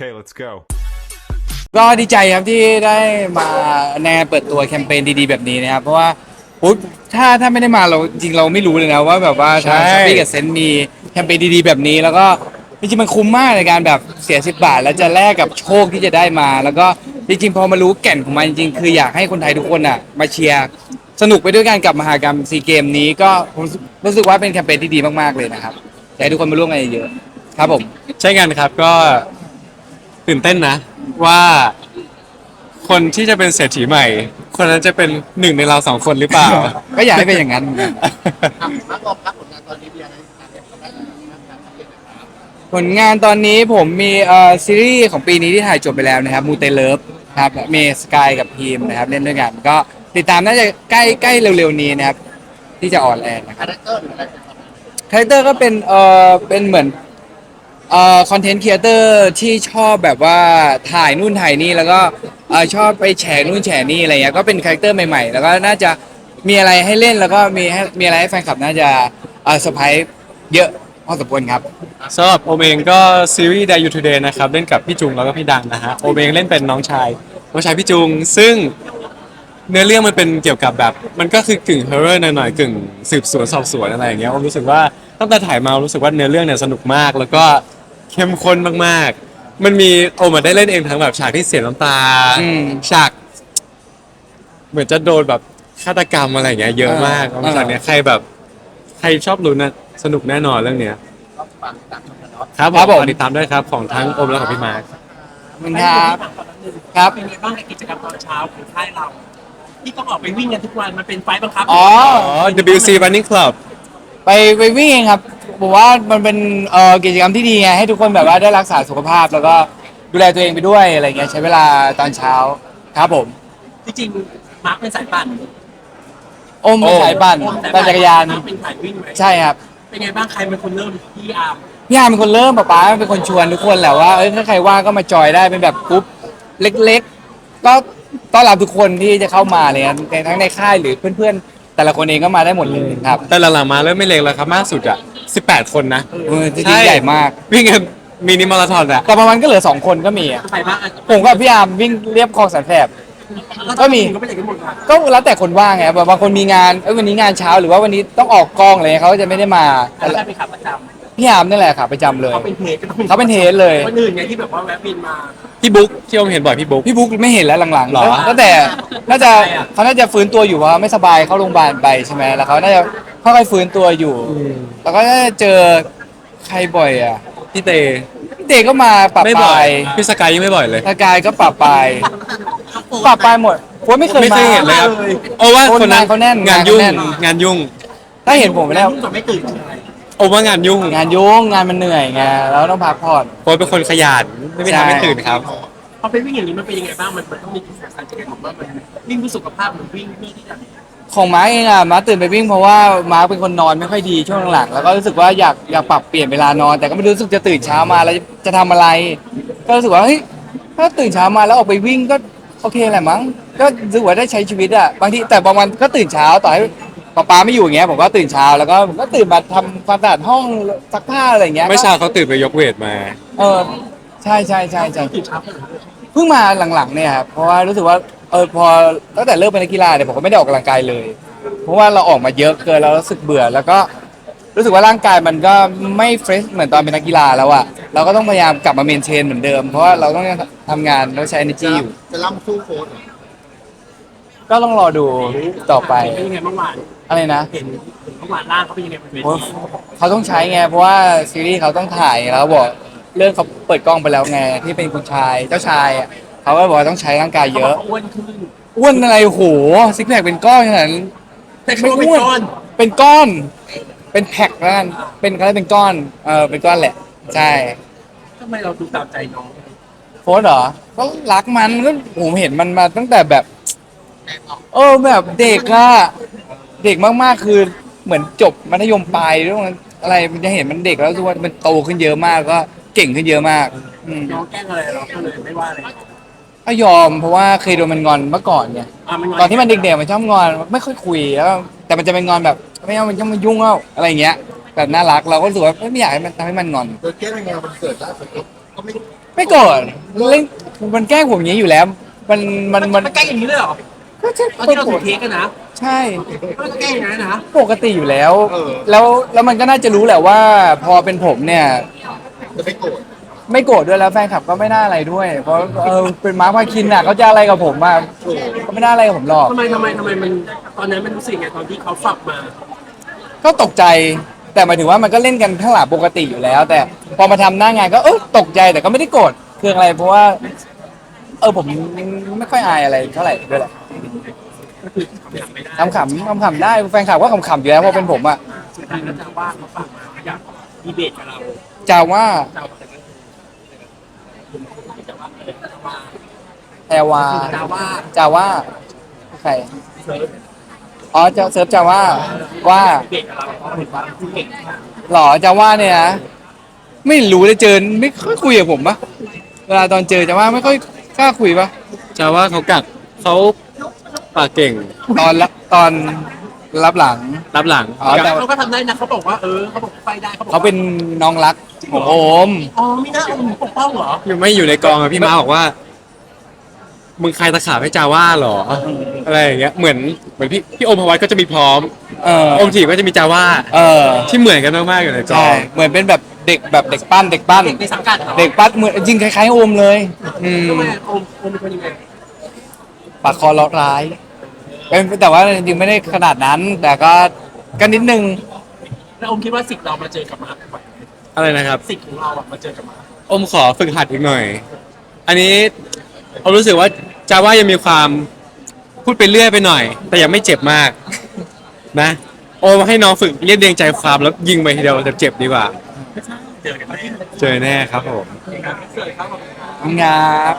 Okay, let's go. ก็ดีใจครับที่ได้มาในงานเปิดตัวแคมเปญดีๆแบบนี้นะครับ เพราะว่าอุ๊ยถ้าถ้าไม่ได้มาเราจริงเราไม่รู้เลยนะว่าแบบว่าทางใช่ช้อปปี้กับเซนมีแคมเปญดีๆแบบนี้แล้วก็จริงๆมันคุ้มมากในการแบบเสียสิบบาท แล้วจะแลกกับโชคที่จะได้มา แล้วก็จริงๆพอมารู้แก่นของมันจริงๆคืออยากให้คนไทยทุกคนอะมาเชียร์สนุกไปด้วยกันกับมหากรรมซีเกมนี้ก็ผมรู้สึกว่าเป็นแคมเปญที่ดีมากๆเลยนะครับอยากให้ทุกคนมาร่วมกันเยอะๆครับผม ใช่กันครับก็ ตื่นเต้นนะ ว่าคนที่จะเป็นเศรษฐีใหม่ คนนั้นจะเป็นหนึ่งในเราสองคนหรือเปล่า ก็อยากให้เป็นอย่างนั้นเหมือนกันมากกว่าครับผลงานตอนนี้มีอะไรการเรียนรู้ได้บ้างครับเรียนนะครับผลงานตอนนี้ผมมีเอ่อซีรีส์ของปีนี้ที่ถ่ายจบไปแล้วนะครับมูเตเลิฟครับเมสกายกับพีมนะครับเล่นด้วยกันก็ติดตามน่าจะใกล้ใกล้เร็วๆนี้นะครับที่จะออนแอร์นะครับคาแรคเตอร์หรืออะไรเป็นความหมายคาแรคเตอร์ก็เป็นเอ่อเป็นเหมือน เอ่อคอนเทนต์ครีเอเตอร์ที่ชอบแบบว่าถ่ายนู่นถ่ายนี่แล้วก็เอ่อชอบไปแฉนู่นแฉนี่อะไรเงี้ยก็เป็นคาแรคเตอร์ใหม่ๆ แล้วก็น่าจะมีอะไรให้เล่นแล้วก็มีให้มีอะไรให้แฟนคลับน่าจะเอ่อเซอร์ไพรส์เยอะพอสมควรครับ สำหรับโอมเองก็ซีรีส์ Day You Today นะครับ เล่นกับพี่จุงแล้วก็พี่ดังนะฮะโอมเองเล่นเป็นน้องชายน้องชายพี่จุง ซึ่งเนื้อเรื่องมันเป็นเกี่ยวกับแบบ มันก็คือกึ่งฮอร์เรอร์หน่อยๆกึ่งสืบสวนสอบสวนอะไรอย่างเงี้ยโอมรู้สึกว่าตั้งแต่ถ่ายมารู้สึกว่าเนื้อเรื่องเนี่ยสนุกมาก แล้วก็ เข้มข้นมากๆ มันมีโอมอะได้เล่นเองทั้งแบบฉากที่เสียน้ำตา อืมฉาก เหมือนจะโดนแบบฆาตกรรมอะไรอย่างเงี้ยเยอะมากเออฉากเนี้ยใครแบบ ใครชอบลุ้นน่ะสนุกแน่นอนเรื่องเนี้ยก็ฟังตามชมกันเนาะครับครับผผมมติดตามด้วยครับ ของทั้งโอมและของพี่มาร์ค ขอบคุณครับครับ เป็นไงบ้างกับกิจกรรมตอนเช้าของค่ายเรา ที่ต้องออกไปวิ่งกันทุกวันมันเป็นไฟล์บังคับอ๋อ อ๋อ WC Running Club ไปไปวิ่งเองครับ ผมว่ามันเป็นเอ่อกิจกรรมที่ดีไงให้ทุกคนแบบว่าได้รักษาสุขภาพ แล้วก็ดูแลตัวเองไปด้วยอะไรเงี้ยใช้เวลาตอนเช้าครับผมจริงๆมาร์คเป็นสายปั่นอมเป็นสายปั่นโอมสปั่นจักรยานมาร์คเป็นสายวิ่งไหมใช่ครับ เป็นไงบ้างใครเป็นคนเริ่มพี่อาร์มพี่อาร์มเป็นคนเริ่มป๊าป๊าเป็นคนชวนทุกคนแหละว่าเอ้ยถ้าใครว่างก็มาจอยได้เป็นแบบกรุ๊ปเล็ก ๆ ก็ต้อนรับทุกคนที่จะเข้ามาเลยครับในทั้งในค่ายหรือเพื่อนๆ แต่ละคนเองก็มาได้หมดเลยครับ แต่หลังๆมาเริ่มไม่เล็กแล้วครับมากสุดอะ 18 คนนะเออจริงๆใหญ่มาก วิ่งกันมินิมาราธอนอะแต่ประมาณก็เหลือสองคนก็มีอะใครบ้างผมกับพี่อาร์มวิ่งเรียบคลองแสนแสบ ก็มี ก็ไม่อยากจะหมดค่ะก็แล้วแต่คนว่างไงแบบบางคนมีงานเอ้ยวันนี้งานเช้าหรือว่าวันนี้ต้องออกกองอะไรเงี้ยเขาก็จะไม่ได้มาแต่ใครเป็นขาประจ พี่อาร์มนี่แหละค่ะประจำเลำยเขาเป็นเทสก็ต้องมีเขาเป็นเทสเลย คนอื่นไงที่แบบว่าแวะบินมา พี่บุ๊กที่โอมเห็นบ่อยพี่บุ๊ก พี่บุ๊กไม่เห็นแล้วหลังๆหรอ ตั้งแต่น่าจะใครอะ เขาน่าจะฟื้นตัวอยู่เพราะไม่สบายเข้าโรงพยาบาลไปใช่ไหมแล้วเขาน่าจะค่อยๆฟื้นตัวอยู่ แล้วก็น่าจะเจอใครบ่อยอะพี่เตพี่เตก็มาปรับไม่ปบ่อลายยพี่สกายยังไม่บ่อยเลยสกายก็ปรับปลายปรับปลายหมดผมไม่เคยไม่มาเคยเห็นเลยครับโอว่าคนคนนั้นงานเขาแน่นงานยุ่งงานแน่น งานยุ่ง ถ้าเห็นผมไปแล้วรุ่นก่อนไม่ตื่นคืออะไร โอว่างานยุ่งงานยุ่งงานมันเหนื่อยไงแล้วต้องพักผ่อนโอเป็นคนขยันไม่มีทางไม่ตื่นครับ พอไปวิ่งอย่างนี้มันเป็นยังไงบ้างมันมันต้องมีกิจกรรมกิจกรรมว่ามันวิ่งเพื่อสุขภาพหรือวิ่งเพื่อที่จะของมาร์กเองอะมาร์คตื่นไปวิ่งเพราะว่ามาร์คเป็นคนนอนไม่ค่อยดีช่วงหลังๆแล้วก็รู้สึกว่าอยากอยากปรับเปลี่ยนเวลานอน แต่ก็ไม่รู้สึกจะตื่นเช้ามาแล้วจะทำอะไร ก็รู้สึกว่าเฮ้ยถ้าตื่นเช้ามาแล้วออกไปวิ่งก็โอเคแหละมั้งก็รู้สึกว่าได้ใช้ชีวิตอะบางทีแต่บางวันก็ตื่นเช้าต่อให้ ป๊าป๊าไม่อยู่อย่างเงี้ยผมก็ตื่นเช้าแล้วก็ผมก็ตื่นมาทำความสะอาดห้องซักผ้าอะไรอย่างเงี้ยเมื่อเช้าเขาตื่นไปยกเวทมา เออใช่ใช่ใช่ใช่ตื่นเช้าขนาดนั้นเพิ่งมาหลังๆเนี่ยครับเพราะว่ารู้สึกว่าเออพอตั้งแต่เริ่มเป็นนักกีฬาเนี่ยผมก็ไม่ได้ออกกำลังกายเลย เพราะว่าเราออกมาเยอะเกินแล้วรู้สึกเบื่อแล้วก็รู้สึกว่าร่างกายมันก็ไม่เฟรชเหมือนตอนเป็นนักกีฬาแล้วอะเราก็ต้องพยายามกลับมาเมนเทนเหมือนเดิมเพราะว่าเราต้องทำงานแล้วใช้ energy อยู่จะล่ำสู้โค้ดเหรอก็ต้องรอดูต่อไป เป็นยังไงเมื่อวาน อะไรนะเห็นเมื่อวานร่างเขาเป็นยังไงบนเวโอ้ทีเขาต้องใช้ไงเพราะว่าซีรีส์เขาต้องถ่ายแล้วบอกเรื่องเขาเปิดกล้องไปแล้วไงที่เป็นคุณชายเจ้าชายอะเขาก็บอกว่าต้องใช้ร่างกายเยอะขาบกขาอ้วนขึ้นอ้วนอะไรโหซิกแพคเป็นก้อนขนาดนั้น แต่เขาเป็นก้อนเป็นก้อน เป็นแพ็คแล้วกันเป็นเขาเรียกเป็นก้อน เออเป็นก้อนแหละ ใช่ ทำไมเราดูตามใจน้องโฟสเหรอก็รักมันก็ผมเห็นมันมาตั้งแต่แบบ เออแบบเด็กอะ เด็กมากๆคือเหมือนจบมัธยมปลายหรือว่าอะไรมันจะเห็นมันเด็กแล้วรู้สึกว่ามันโตขึ้นเยอะมากก็เก่งขึ้นเยอะมาก อืมน้องแกล้งอะไรเราก็เลยไม่ว่าอะไรก็ยอมเพราะว่าเคยโดนมันงอนเมื่อก่อนไงอะมันงตอนที่มันเด็กๆมันชอบงอนไม่ค่อยคุยแล้วแต่มันจะเป็นงอนแบบไม่เอามันจะมายุ่งเอาอะไรอย่างเงี้ยแบบน่ารักเราก็รู้สึกว่าไม่อยากให้มันทำให้มันงอน โดยเก้ในงานวันเกิดล่าสุดก็ไม่ได้ไม่โกรธเล่นมันแกล้งผมอย่างนี้อยู่แล้ว มันมันมันมันใกล้อย่างนี้เลยเหรอก็ใช่ตอนที่เราถือเค้กกันนะ ใช่มันใกล้อย่างนั้นนะ ปกติอยู่แล้วแล้วแล้วมันก็น่าจะรู้แหละว่า พอเป็นผมเนี่ย จะไม่โกรธไม่โกรธด้วยแล้วแฟนคลับก็ไม่น่าอะไรด้วย เพราะเออเป็นมาร์คพาคินอะเขาจะอะไรกับผมอะก็ไม่น่าอะไรกับผมหรอก ทำไมทำไมทำไมมันตอนนั้นมันรู้สึกยังไงตอนที่เขาฝักมา ก็ตกใจ แต่หมายถึงว่ามันก็เล่นกันข้างหลังปกติอยู่แล้ว แต่พอมาทำหน้างานก็เออตกใจแต่ก็ไม่ได้โกรธคืออะไรเพราะว่า เออผมไม่ค่อยอายอะไรเท่าไหร่ด้วยแหละก็คือเขาอยากไม่ได้ขำขำขำขำได้แฟนคลับก็ขำขำอยู่แล้วเพราะเป็นผมอะสุดท้ายแล้วจะว่าเขาฝักมาเขาอยากดีเบตกับเราจะว่าจะว่าแต่ก็คือจะว่าเออจะว่าแพรวาจะว่าจะว่าใครเซิร์ฟอ๋อจะเซิร์ฟจะว่าว่าดีเบตกับเราเพราะเห็นว่าคุณเก่งมากหรอจะว่าเนี่ยนะไม่รู้เลยเจอไม่ค่อยคุยกับผมปะเวลาตอนเจอจะว่าไม่ค่อยกล้าคุยปะจะว่าเขากัดเขา ปากเก่งตอนละตอนรับหลัง รับหลัง อ๋อ แต่เขาก็ทำได้นะเขาบอกว่าเออเขาบอกไปได้เขาบอกเขาเป็นน้องรักของโอมอ๋อไม่น่าเอาหนูปกป้องเหรอยังไม่อยู่ในกองอะพี่มาบอกว่า มึงใครตะขาบให้จาว่าเหรอ อะไรอย่างเงี้ยเหมือนเหมือนพี่พี่โอมพวัตก็จะมีพร้อมเออโอมถีบก็จะมีจาว่าเออที่เหมือนกันมากๆอยู่ในกอใช่งเหมือนเป็นแบบเด็กแบบเด็กปั้น เด็กปั้น เด็กในสังกัดเหรอเด็กปั้นเหมือนจริงคล้ายๆโอมเลย อืมทำไมโอมโอมเป็นคนยังไงปากคอเลาะร้าย เป็นแต่ว่าจริงๆไม่ได้ขนาดนั้น แต่ก็ก็นิดนึงแล้วโอมคิดว่าสิทธิ์เรามาเจอกับมาร์คอะไรนะครับ สิทธิ์ของเราอะมาเจอกับมาร์คอมขอฝึกหัดอีกหน่อย อันนี้ผมรู้สึกว่าจาว่ายังมีความพูดไปเรื่อยไปหน่อย แต่ยังไม่เจ็บมาก นะโอมให้น้องฝึกเรียบเรียงใจความแล้วยิงไปทีเดียวเจ็บๆดีกว่า เจอกันที่เจอแน่ครับผมเสิร์ฟครับผม งาบ